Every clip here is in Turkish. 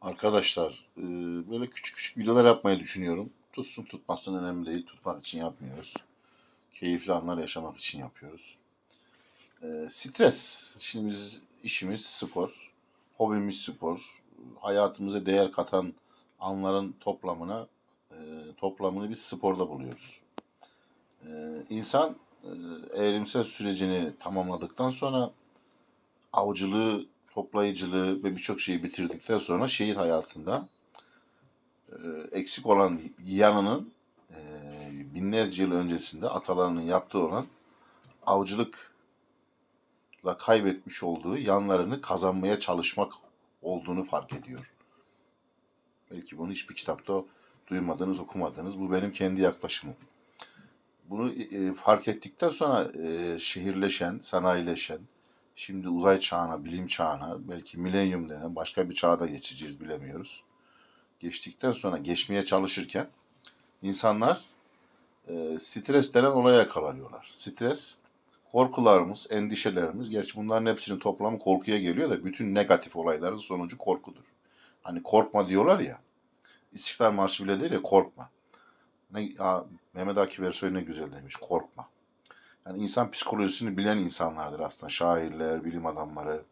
Arkadaşlar e, böyle küçük küçük videolar yapmayı düşünüyorum. Tutsun tutmasın önemli değil. Tutmak için yapmıyoruz. Keyifli anlar yaşamak için yapıyoruz. E, Stres. Şimdi biz işimiz spor. Hobimiz spor. Hayatımıza değer katan anların toplamına e, toplamını biz sporda buluyoruz. E, İnsan e, evrimsel sürecini tamamladıktan sonra avcılığı, toplayıcılığı ve birçok şeyi bitirdikten sonra şehir hayatında e, eksik olan yanının e, binlerce yıl öncesinde atalarının yaptığı olan avcılıkla kaybetmiş olduğu yanlarını kazanmaya çalışmak olduğunu fark ediyor. Belki bunu hiçbir kitapta duymadınız, okumadınız. Bu benim kendi yaklaşımım. Bunu e, fark ettikten sonra şehirleşen, sanayileşen, şimdi uzay çağına, bilim çağına, belki milenyum denen başka bir çağda geçeceğiz bilemiyoruz. Geçtikten sonra geçmeye çalışırken insanlar e, stres denen olaya yakalanıyorlar. Stres, korkularımız, endişelerimiz, gerçi bunların hepsinin toplamı korkuya geliyor da bütün negatif olayların sonucu korkudur. Hani korkma diyorlar ya, İstiklal Marşı bile değil ya korkma. Ne, ya, Mehmet Akif Ersoy ne güzel demiş korkma. Yani insan psikolojisini bilen insanlardır aslında. Şairler, bilim adamları,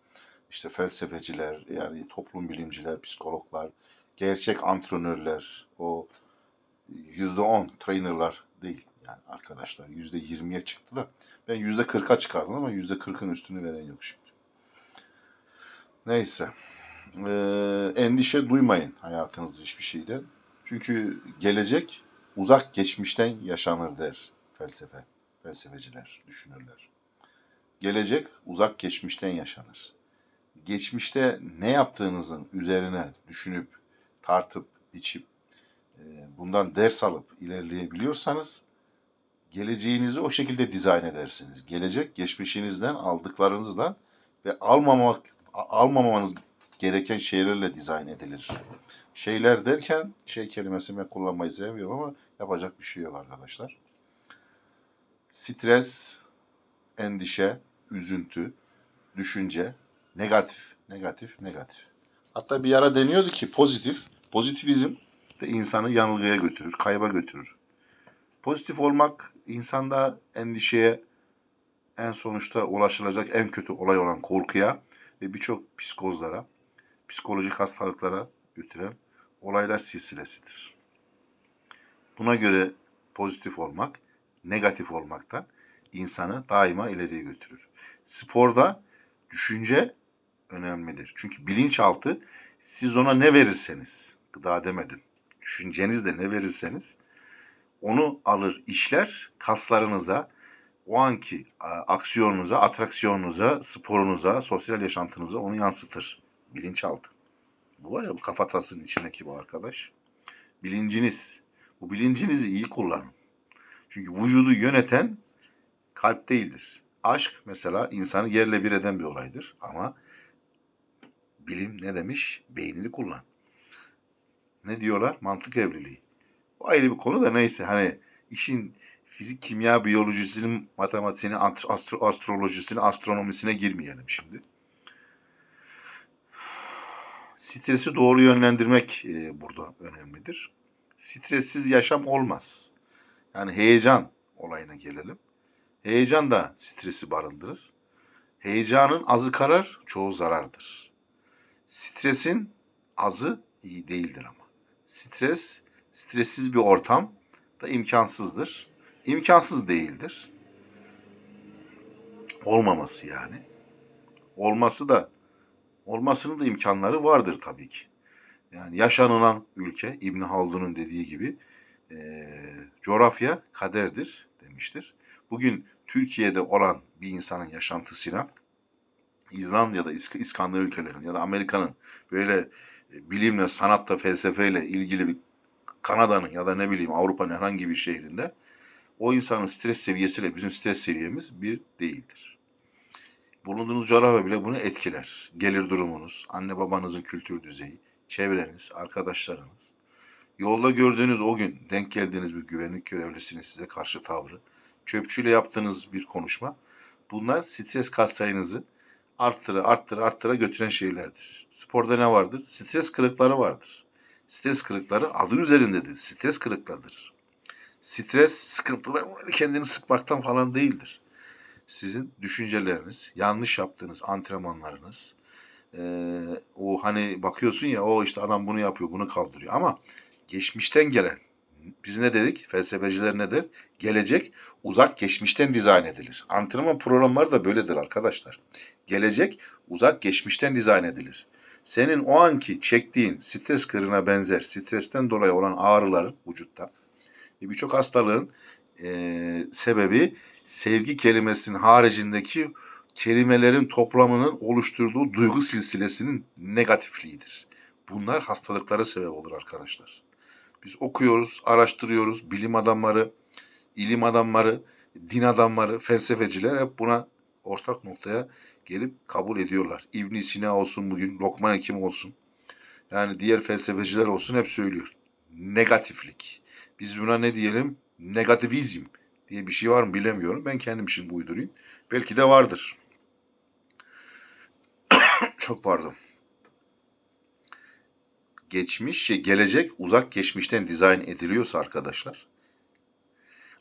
işte felsefeciler, yani toplum bilimciler, psikologlar, gerçek antrenörler, o yüzde on trainerlar değil yani arkadaşlar. Yüzde yirmiye çıktı da ben yüzde kırka çıkardım ama yüzde kırkın üstünü veren yok şimdi. Neyse. Ee, endişe duymayın hayatınızda hiçbir şeyden. Çünkü gelecek uzak geçmişten yaşanır der felsefe. Felsefeciler, düşünürler. Gelecek uzak geçmişten yaşanır. Geçmişte ne yaptığınızın üzerine düşünüp, tartıp, biçip, e, bundan ders alıp ilerleyebiliyorsanız geleceğinizi o şekilde dizayn edersiniz. Gelecek geçmişinizden aldıklarınızdan ve almamak almamanız gereken şeylerle dizayn edilir. Şeyler derken şey kelimesini ben kullanmayı sevmiyorum ama yapacak bir şey yok arkadaşlar. Stres, endişe, üzüntü, düşünce, negatif, negatif, negatif. Hatta bir ara deniyordu ki pozitif, pozitivizm de insanı yanılgıya götürür, kayba götürür. Pozitif olmak insanda endişeye, en sonuçta ulaşılacak en kötü olay olan korkuya ve birçok psikozlara, psikolojik hastalıklara götüren olaylar silsilesidir. Buna göre pozitif olmak, negatif olmaktan insanı daima ileriye götürür. Sporda düşünce önemlidir. Çünkü bilinçaltı siz ona ne verirseniz, gıda demedim, düşüncenizle ne verirseniz onu alır, işler, kaslarınıza, o anki aksiyonunuza, atraksiyonunuza, sporunuza, sosyal yaşantınıza onu yansıtır. Bilinçaltı. Bu var ya bu kafatasının içindeki bu arkadaş. Bilinciniz. Bu bilincinizi iyi kullanın. Çünkü vücudu yöneten kalp değildir. Aşk mesela insanı yerle bir eden bir olaydır. Ama bilim ne demiş? Beynini kullan. Ne diyorlar? Mantık evliliği. Bu ayrı bir konu da neyse hani işin fizik, kimya, biyolojisinin, matematiğini, astro astrolojisini, astronomisine girmeyelim şimdi. Stresi doğru yönlendirmek e, burada önemlidir. Stressiz yaşam olmaz. Yani heyecan olayına gelelim. Heyecan da stresi barındırır. Heyecanın azı karar, çoğu zarardır. Stresin azı iyi değildir ama. Stres, stressiz bir ortam da imkansızdır. İmkansız değildir. Olmaması yani. Olması da olmasının da imkanları vardır tabii ki. Yani yaşanılan ülke İbn Haldun'un dediği gibi e, coğrafya kaderdir demiştir. Bugün Türkiye'de olan bir insanın yaşantısıyla İzlanda'da, İskandinav ülkelerin ya da Amerika'nın böyle e, bilimle, sanatla, felsefeyle ilgili bir Kanada'nın ya da ne bileyim Avrupa'nın herhangi bir şehrinde o insanın stres seviyesiyle bizim stres seviyemiz bir değildir. Bulunduğunuz coğrafya bile bunu etkiler. Gelir durumunuz, anne babanızın kültür düzeyi, çevreniz, arkadaşlarınız. Yolda gördüğünüz o gün denk geldiğiniz bir güvenlik görevlisinin size karşı tavrı, çöpçüyle yaptığınız bir konuşma. Bunlar stres katsayınızı arttıra arttıra arttıra götüren şeylerdir. Sporda ne vardır? Stres kırıkları vardır. Stres kırıkları adı üzerindedir. Stres kırıklarıdır. Stres sıkıntılar böyle kendini sıkmaktan falan değildir. Sizin düşünceleriniz, yanlış yaptığınız antrenmanlarınız, eee, o hani bakıyorsun ya o işte adam bunu yapıyor, bunu kaldırıyor ama geçmişten gelen biz ne dedik? Felsefeciler ne der? Gelecek uzak geçmişten dizayn edilir. Antrenman programları da böyledir arkadaşlar. Gelecek uzak geçmişten dizayn edilir. Senin o anki çektiğin stres kırığına benzer stresten dolayı olan ağrıların vücutta ve birçok hastalığın eee, sebebi sevgi kelimesinin haricindeki kelimelerin toplamının oluşturduğu duygu silsilesinin negatifliğidir. Bunlar hastalıklara sebep olur arkadaşlar. Biz okuyoruz, araştırıyoruz. Bilim adamları, ilim adamları, din adamları, felsefeciler hep buna ortak noktaya gelip kabul ediyorlar. ibn Sina olsun bugün, Lokman Hekim olsun. Yani diğer felsefeciler olsun hep söylüyor. Negatiflik. Biz buna ne diyelim? Negativizm diye bir şey var mı bilemiyorum. Ben kendim için uydurayım. Belki de vardır. Çok pardon geçmiş, şey, gelecek uzak geçmişten dizayn ediliyorsa arkadaşlar,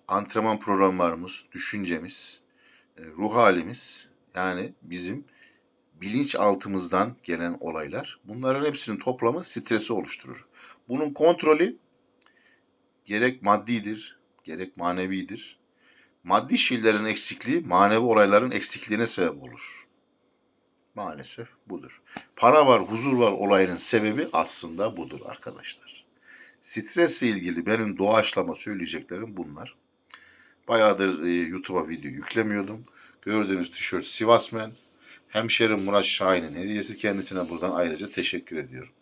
antrenman programlarımız, düşüncemiz, e, ruh halimiz, yani bizim bilinçaltımızdan gelen olaylar, bunların hepsinin toplamı stresi oluşturur. Bunun kontrolü gerek maddidir, gerek manevidir. Maddi şeylerin eksikliği, manevi olayların eksikliğine sebep olur. Maalesef budur. Para var, huzur var olayının sebebi aslında budur arkadaşlar. Stresle ilgili benim doğaçlama söyleyeceklerim bunlar. Bayağıdır e, YouTube'a video yüklemiyordum. Gördüğünüz tişört Sivasmen. Hemşerim Murat Şahin'in hediyesi kendisine buradan ayrıca teşekkür ediyorum.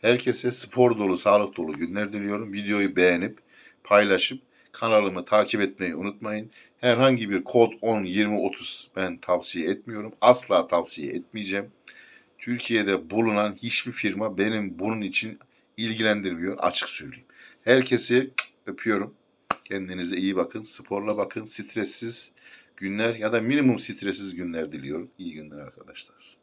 Herkese spor dolu, sağlık dolu günler diliyorum. Videoyu beğenip, paylaşıp kanalımı takip etmeyi unutmayın. Herhangi bir kod 10, 20, 30 ben tavsiye etmiyorum. Asla tavsiye etmeyeceğim. Türkiye'de bulunan hiçbir firma benim bunun için ilgilendirmiyor açık söyleyeyim. Herkesi öpüyorum. Kendinize iyi bakın. Sporla bakın. Stressiz günler ya da minimum stressiz günler diliyorum. İyi günler arkadaşlar.